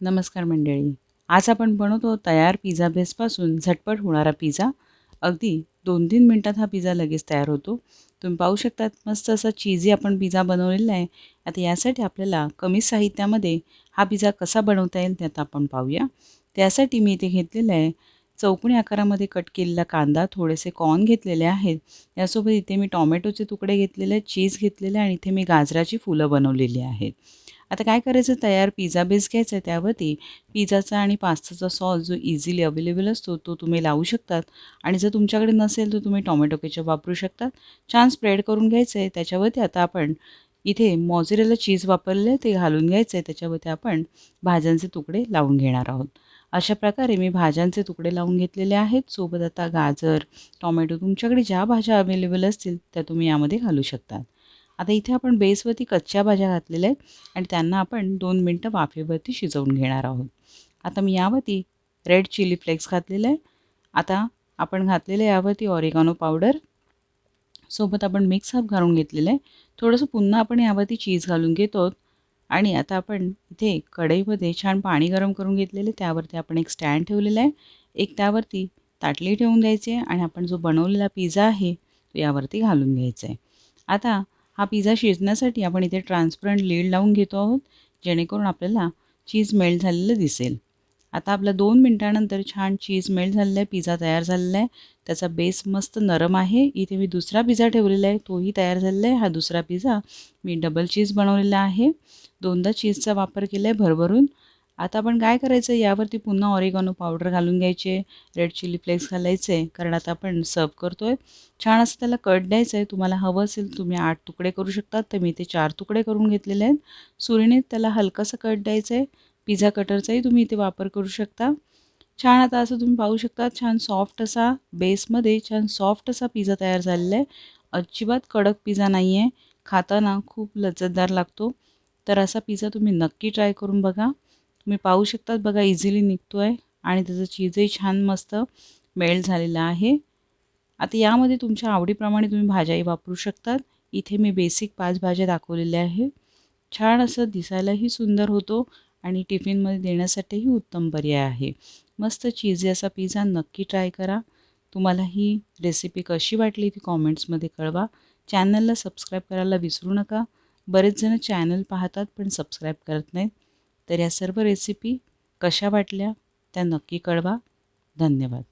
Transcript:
नमस्कार मंडळी. आज आपण बनवतो तयार पिझ्झा बेसपासून झटपट होणारा पिझ्झा. अगदी दोन तीन मिनटात हा पिझ्झा लगेच तयार होतो. तुम्ही पाहू शकतात मस्त असा चीजी आपण पिझ्झा बनवलेला आहे. आता यासाठी आपल्याला कमी साहित्यामध्ये हा पिझ्झा कसा बनवता येईल त्यात आपण पाहूया. त्यासाठी मी इथे घेतलेलं आहे चौकणी आकारामध्ये कट केलेला कांदा थोडेसे कॉर्न घेतलेले आहेत. यासोबत इथे मी टॉमॅटोचे तुकडे घेतलेले आहेत चीज घेतलेले आणि इथे मी गाजराची फुलं बनवलेली आहेत. आता काय करायचं? तयार पिझ्झा बेस घ्यायचा आहे त्यावरती. पिझ्झाचा आणि पास्ताचा सॉस जो इझिली अवेलेबल असतो तो तुम्ही लावू शकतात. आणि जर तुमच्याकडे नसेल तर तुम्ही टॉमॅटो केचप वापरू शकतात. छान स्प्रेड करून घ्यायचं आहे. त्याच्यावरती आता आपण इथे मॉझरेला चीज वापरले ते घालून घ्यायचं आहे. त्याच्यावरती आपण भाज्यांचे तुकडे लावून घेणार आहोत. अशा प्रकारे मी भाज्यांचे तुकडे लावून घेतलेले आहेत. सोबत आता गाजर टॉमॅटो तुमच्याकडे ज्या भाज्या अवेलेबल असतील त्या तुम्ही यामध्ये घालू शकतात. आता इथे आपण बेसवरती कच्च्या भाज्या घातलेल्या आहेत आणि त्यांना आपण दोन मिनटं वाफेवरती शिजवून घेणार आहोत. आता मी यावरती रेड चिली फ्लेक्स घातलेलं आहे. आता आपण घातलेलं यावरती ऑरिगानो पावडर सोबत आपण मिक्स अप घालून घेतलेलं आहे. थोडंसं पुन्हा आपण यावरती चीज घालून घेतो. आणि आता आपण इथे कढईमध्ये छान पाणी गरम करून घेतलेलं आहे. त्यावरती आपण एक स्टँड ठेवलेला आहे. एक त्यावरती ताटली ठेवून द्यायची आहे आणि आपण जो बनवलेला पिझ्झा आहे तो यावरती घालून घ्यायचा आहे. आता हा पिझ्झा शिजण्यासाठी आपण इथे ट्रान्सपरंट लीड लावून घेतो आहोत जेणेकरून आपल्याला चीज मेल्ट झालेलं दिसेल. आता आपला दोन मिनटानंतर छान चीज मेल्ट झालेला आहे पिझ्झा तयार झालेला आहे. त्याचा बेस मस्त नरम आहे. इथे मी दुसरा पिझ्झा ठेवलेला आहे तोही तयार झालेला आहे. हा दुसरा पिझ्झा मी डबल चीज बनवलेला आहे. दोनदा चीजचा वापर केला आहे भरभरून. आता आपण काय करायचं? यावरती पुन्हा ऑरिगॉनो पावडर घालून घ्यायचे रेड चिली फ्लेक्स घालायचे कारण आता आपण सर्व करतो आहे छान असं त्याला कट द्यायचं आहे तुम्हाला हवं असेल तुम्ही आठ तुकडे करू शकतात. तर मी ते चार तुकडे करून घेतलेले आहेत. सुरीने त्याला हलकासा कट द्यायचं आहे पिझ्झा कटरचाही तुम्ही इथे वापर करू शकता. छान आता असं तुम्ही पाहू शकता. छान सॉफ्ट असा बेसमध्ये छान सॉफ्ट असा पिझ्झा तयार झालेला आहे. अजिबात कडक पिझ्झा नाही आहे खाताना खूप लज्जतदार लागतो. तर असा पिझ्झा तुम्ही नक्की ट्राय करून बघा. तुम्ही पाहू शकतात बघा इझिली निघतो आहे आणि त्याचं चीजही छान मस्त मेल्ट झालेलं आहे. आता यामध्ये तुमच्या आवडीप्रमाणे तुम्ही भाज्याही वापरू शकतात. इथे मी बेसिक पाच भाज्या दाखवलेल्या आहे छान असं दिसायलाही सुंदर होतो आणि टिफिनमध्ये देण्यासाठीही उत्तम पर्याय आहे. मस्त चीजी असा पिझ्झा नक्की ट्राय करा. तुम्हाला ही रेसिपी कशी वाटली ती कॉमेंट्समध्ये कळवा. चॅनलला सबस्क्राईब करायला विसरू नका. बरेच जण चॅनल पाहतात पण सबस्क्राईब करत नाहीत. तर या सर्व रेसिपी कशा वाटल्या त्या नक्की कळवा. धन्यवाद.